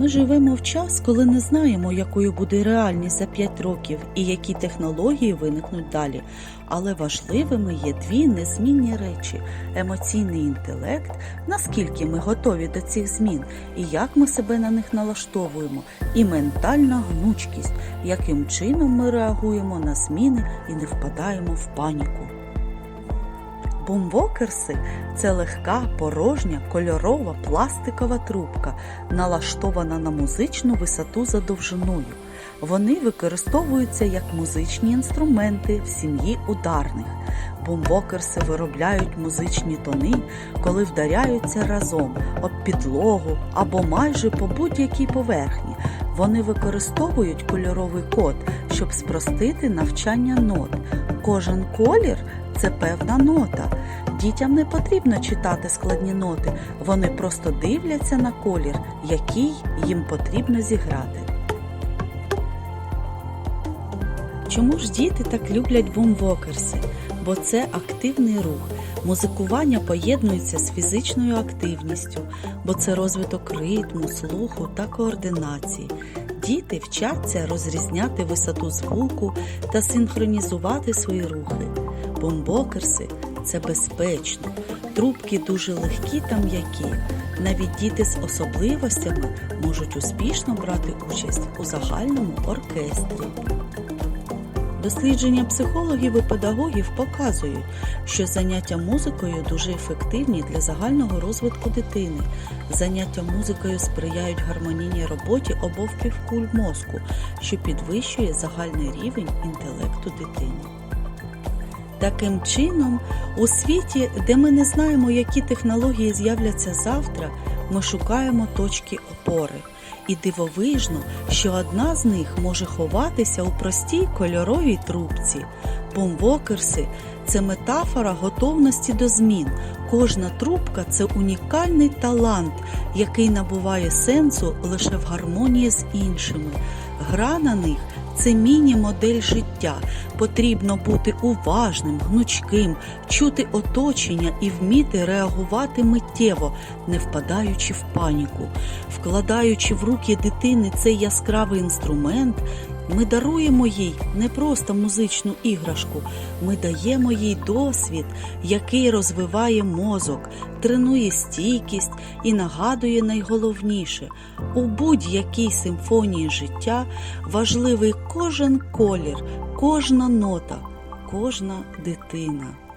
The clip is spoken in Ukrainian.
Ми живемо в час, коли не знаємо, якою буде реальність за 5 років і які технології виникнуть далі. Але важливими є дві незмінні речі: емоційний інтелект, наскільки ми готові до цих змін, і як ми себе на них налаштовуємо, і ментальна гнучкість, яким чином ми реагуємо на зміни і не впадаємо в паніку. Бумвокерси це легка, порожня, кольорова пластикова трубка, налаштована на музичну висоту за довжиною. Вони використовуються як музичні інструменти в сім'ї ударних. Бумвокерси виробляють музичні тони, коли вдаряються разом об підлогу або майже по будь-якій поверхні. Вони використовують кольоровий код, щоб спростити навчання нот. Кожен колір це певна нота. Дітям не потрібно читати складні ноти, вони просто дивляться на колір, який їм потрібно зіграти. Чому ж діти так люблять бумвокерси? Бо це активний рух. Музикування поєднується з фізичною активністю, бо це розвиток ритму, слуху та координації. Діти вчаться розрізняти висоту звуку та синхронізувати свої рухи. Бомбокерси це безпечно, трубки дуже легкі та м'які. Навіть діти з особливостями можуть успішно брати участь у загальному оркестрі. Дослідження психологів і педагогів показують, що заняття музикою дуже ефективні для загального розвитку дитини. Заняття музикою сприяють гармонійній роботі обох півкуль мозку, що підвищує загальний рівень інтелекту дитини. Таким чином, у світі, де ми не знаємо, які технології з'являться завтра, ми шукаємо точки опори. І дивовижно, що одна з них може ховатися у простій кольоровій трубці. Бомвокерси це метафора готовності до змін. Кожна трубка це унікальний талант, який набуває сенсу лише в гармонії з іншими. Гра на них це міні-модель життя. Потрібно бути уважним, гнучким, чути оточення і вміти реагувати миттєво, не впадаючи в паніку. Вкладаючи в руки дитини цей яскравий інструмент, ми даруємо їй не просто музичну іграшку, ми даємо їй досвід, який розвиває мозок, тренує стійкість і нагадує найголовніше у будь-якій симфонії життя важливий кожен колір, кожна нота, кожна дитина.